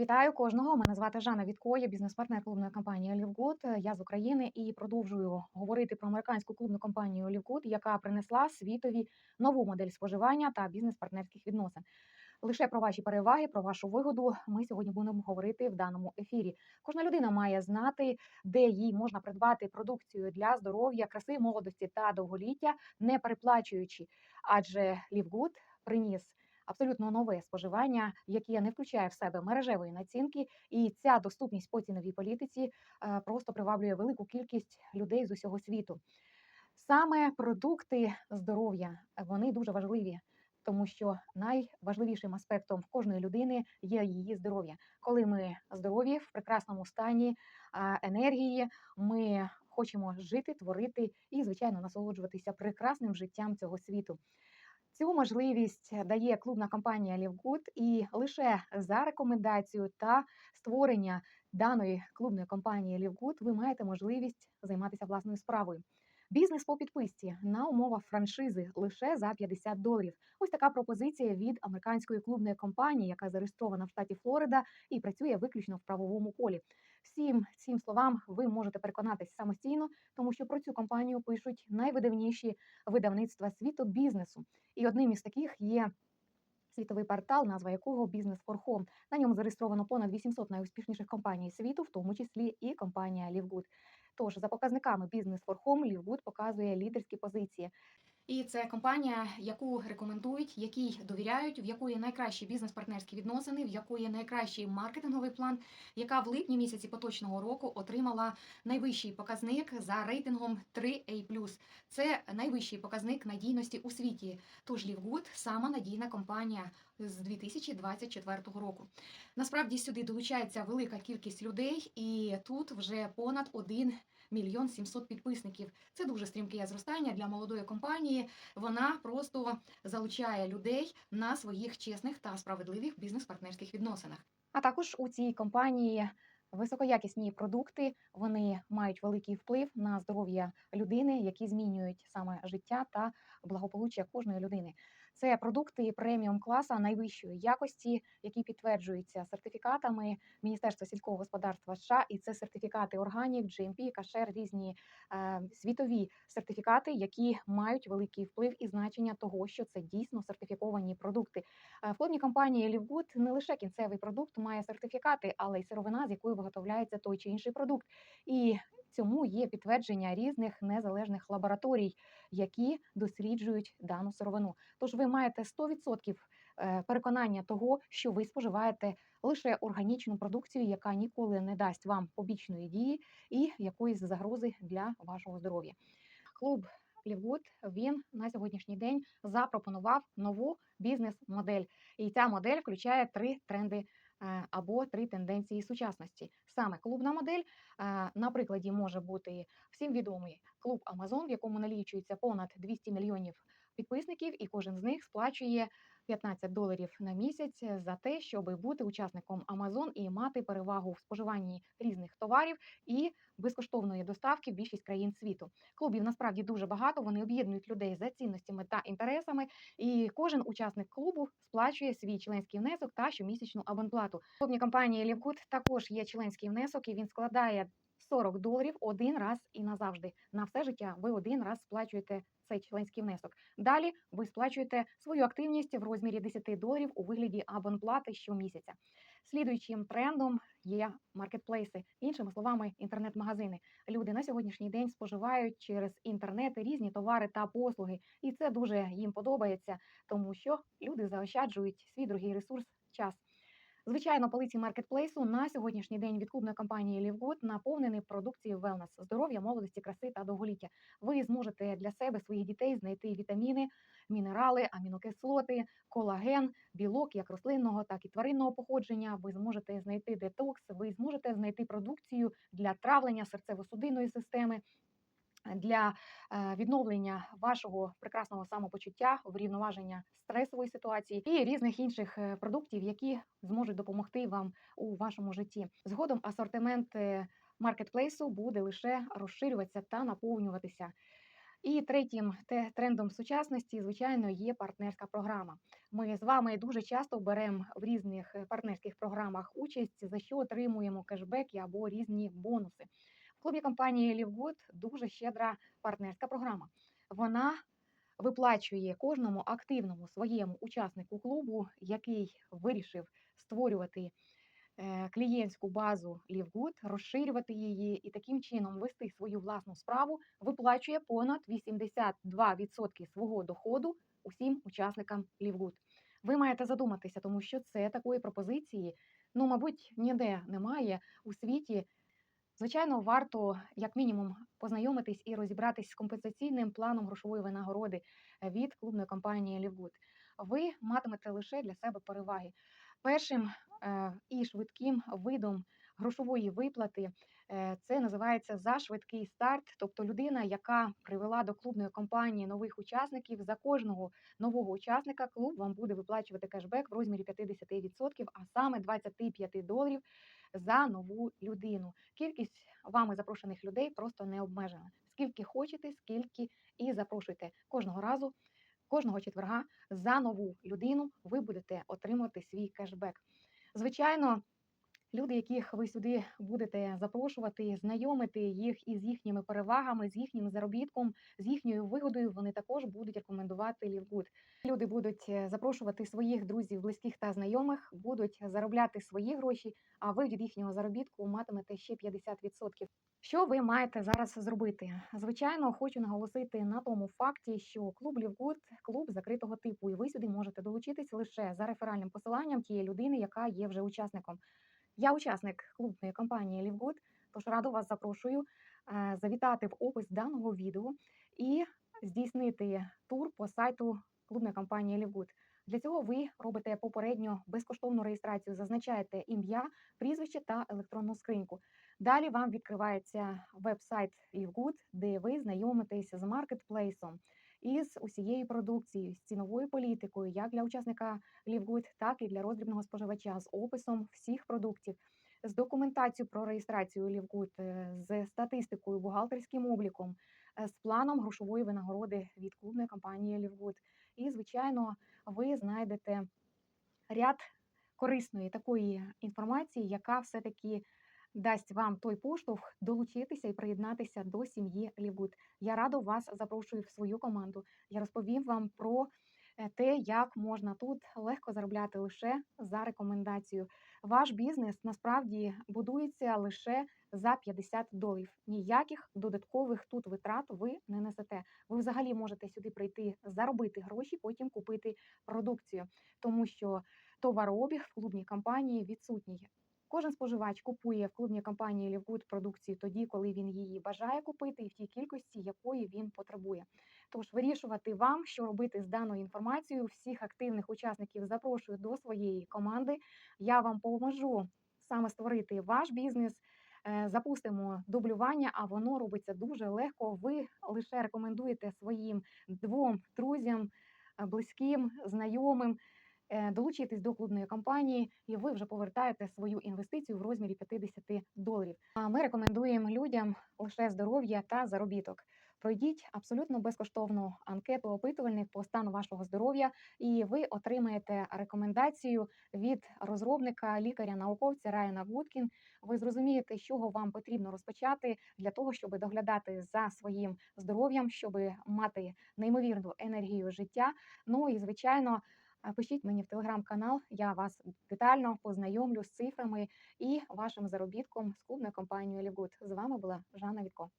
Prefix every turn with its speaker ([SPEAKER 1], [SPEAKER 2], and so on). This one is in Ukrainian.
[SPEAKER 1] Вітаю кожного. Мене звати Жанна Вітко, бізнес-партнер клубної компанії Livgood. Я з України і продовжую говорити про американську клубну компанію Livgood, яка принесла світові нову модель споживання та бізнес-партнерських відносин. Лише про ваші переваги, про вашу вигоду ми сьогодні будемо говорити в даному ефірі. Кожна людина має знати, де їй можна придбати продукцію для здоров'я, краси, молодості та довголіття, не переплачуючи. Адже Livgood приніс абсолютно нове споживання, яке не включає в себе мережевої націнки, і ця доступність по ціновій політиці е, просто приваблює велику кількість людей з усього світу. Саме продукти здоров'я вони дуже важливі. Тому що найважливішим аспектом кожної людини є її здоров'я. Коли ми здорові в прекрасному стані енергії, ми хочемо жити, творити і, звичайно, насолоджуватися прекрасним життям цього світу. Цю можливість дає клубна компанія Livgood і лише за рекомендацією та створення даної клубної компанії Livgood ви маєте можливість займатися власною справою. Бізнес по підписці на умовах франшизи лише за 50 доларів. Ось така пропозиція від американської клубної компанії, яка зареєстрована в штаті Флорида і працює виключно в правовому полі. Всім цим словам ви можете переконатись самостійно, тому що про цю компанію пишуть найвидавніші видавництва світу бізнесу. І одним із таких є світовий портал, назва якого for Home. На ньому зареєстровано понад 800 найуспішніших компаній світу, в тому числі і компанія Livgood. Тож за показниками for Home Livgood показує лідерські позиції. І це компанія, яку рекомендують, якій довіряють, в якої найкращі бізнес-партнерські відносини, в якої найкращий маркетинговий план, яка в липні місяці поточного року отримала найвищий показник за рейтингом 3A+. Це найвищий показник надійності у світі. Тож Лівгуд сама надійна компанія з 2024 року. Насправді сюди долучається велика кількість людей, і тут вже понад 1 мільйон 700 підписників. Це дуже стрімке зростання для молодої компанії. Вона просто залучає людей на своїх чесних та справедливих бізнес-партнерських відносинах. А також у цій компанії високоякісні продукти вони мають великий вплив на здоров'я людини, які змінюють саме життя та благополуччя кожної людини. Це продукти преміум класа найвищої якості, які підтверджуються сертифікатами Міністерства сільського господарства США, і це сертифікати органів, GMP, кашер, різні е, світові сертифікати, які мають великий вплив і значення того, що це дійсно сертифіковані продукти. Е, в клубній компанії Livgood не лише кінцевий продукт має сертифікати, але й сировина, з якою виготовляється той чи інший продукт. І Цьому є підтвердження різних незалежних лабораторій, які досліджують дану сировину. Тож ви маєте 100% е, переконання того, що ви споживаєте лише органічну продукцію, яка ніколи не дасть вам побічної дії і якоїсь загрози для вашого здоров'я. Клуб Лівгуд він на сьогоднішній день запропонував нову бізнес-модель, і ця модель включає три тренди Е, або три тенденції сучасності. Саме клубна модель, на прикладі може бути всім відомий клуб Амазон, в якому налічується понад 200 мільйонів підписників, і кожен з них сплачує 15 доларів на місяць за те, щоб бути учасником Amazon і мати перевагу в споживанні різних товарів і безкоштовної доставки в більшість країн світу. Клубів насправді дуже багато. Вони об'єднують людей за цінностями та інтересами, і кожен учасник клубу сплачує свій членський внесок та щомісячну абонплату. Клубні компанії Лівгуд також є членський внесок, і він складає 40 доларів один раз і назавжди. На все життя ви один раз сплачуєте цей членський внесок. Далі ви сплачуєте свою активність в розмірі 10 доларів у вигляді абонплати щомісяця. Слідуючим трендом є маркетплейси, іншими словами, інтернет-магазини. Люди на сьогоднішній день споживають через інтернет різні товари та послуги, і це дуже їм подобається, тому що люди заощаджують свій другий ресурс час. Звичайно, полиці маркетплейсу на сьогоднішній день від клубної компанії Лівгуд наповнений продукцією велнес, здоров'я, молодості, краси та довголіття. Ви зможете для себе своїх дітей знайти вітаміни, мінерали, амінокислоти, колаген, білок як рослинного, так і тваринного походження. Ви зможете знайти детокс, ви зможете знайти продукцію для травлення серцево-судинної системи для е, відновлення вашого прекрасного самопочуття, врівноваження стресової ситуації і різних інших е, продуктів, які зможуть допомогти вам у вашому житті. Згодом асортимент маркетплейсу буде лише розширюватися та наповнюватися. І третім трендом сучасності, звичайно, є партнерська програма. Ми з вами дуже часто беремо в різних е, партнерських програмах участь, за що отримуємо кешбеки або різні бонуси. В клубі компанії LiveGood дуже щедра партнерська програма. Вона виплачує кожному активному своєму учаснику клубу, який вирішив створювати е, клієнтську базу LiveGood, розширювати її і таким чином вести свою власну справу, виплачує понад 82% свого доходу усім учасникам LiveGood. Ви маєте задуматися, тому що це такої пропозиції, ну, мабуть, ніде немає у світі. Звичайно, варто як мінімум познайомитись і розібратись з компенсаційним планом грошової винагороди е, від клубної компанії LiveGood. Ви матимете лише для себе переваги. Першим е, і швидким видом грошової виплати е, це називається за швидкий старт. Тобто людина, яка привела до клубної компанії нових учасників, за кожного нового учасника клуб вам буде виплачувати кешбек в розмірі 50%, а саме 25 доларів за нову людину. Кількість вами запрошених людей просто не обмежена. Скільки хочете, скільки і запрошуйте кожного разу. Кожного четверга за нову людину ви будете отримувати свій кешбек. Звичайно, люди, яких ви сюди будете запрошувати, знайомити їх із їхніми перевагами, з їхнім заробітком, з їхньою вигодою, вони також будуть рекомендувати LiveGood. Люди будуть е, запрошувати своїх друзів, близьких та знайомих, будуть заробляти свої гроші, а ви від їхнього заробітку матимете ще 50%. Що ви маєте зараз зробити? Звичайно, хочу наголосити на тому факті, що клуб Лівгуд клуб закритого типу, і ви сюди можете долучитись лише за реферальним посиланням тієї людини, яка є вже учасником. Я учасник клубної компанії Лівгуд, тож радо вас запрошую е, завітати в опис даного відео і здійснити тур по сайту клубної компанії Лівгуд. Для цього ви робите попередньо безкоштовну реєстрацію, зазначаєте ім'я, прізвище та електронну скриньку. Далі вам відкривається веб-сайт LiveGood, де ви знайомитесь з маркетплейсом із усією продукцією, з ціновою політикою, як для учасника LiveGood, так і для роздрібного споживача, з описом всіх продуктів, з документацією про реєстрацію LiveGood, е, з статистикою, бухгалтерським обліком, е, з планом грошової винагороди від клубної компанії LiveGood. І, звичайно, ви знайдете ряд корисної такої інформації, яка все-таки дасть вам той поштовх долучитися і приєднатися до сім'ї Лівгуд. Я радо вас запрошую в свою команду. Я розповім вам про е, те, як можна тут легко заробляти лише за рекомендацією. Ваш бізнес насправді будується лише за 50 доларів. Ніяких додаткових тут витрат ви не несете. Ви взагалі можете сюди прийти, заробити гроші, потім купити продукцію, тому що товарообіг в клубній компанії відсутній. Кожен споживач купує в клубній компанії Лівгуд продукцію тоді, коли він її бажає купити, і в тій кількості, якої він потребує. Тож вирішувати вам, що робити з даною інформацією. Всіх активних учасників запрошую до своєї команди. Я вам поможу саме створити ваш бізнес. Е, Запустимо дублювання, а воно робиться дуже легко. Ви лише рекомендуєте своїм двом друзям, е, близьким, знайомим долучитись до клубної компанії, і ви вже повертаєте свою інвестицію в розмірі 50 доларів. А ми рекомендуємо людям лише здоров'я та заробіток. Пройдіть абсолютно безкоштовну анкету опитувальник по стану вашого здоров'я, і ви отримаєте рекомендацію від розробника, лікаря, науковця Райана Гудкін. Ви зрозумієте, з чого вам потрібно розпочати для того, щоб доглядати за своїм здоров'ям, щоб мати неймовірну енергію життя. Ну і звичайно. Пишіть мені в телеграм-канал, я вас детально познайомлю з цифрами і вашим заробітком з клубною компанією Лівгуд. З вами була Жанна Вітко.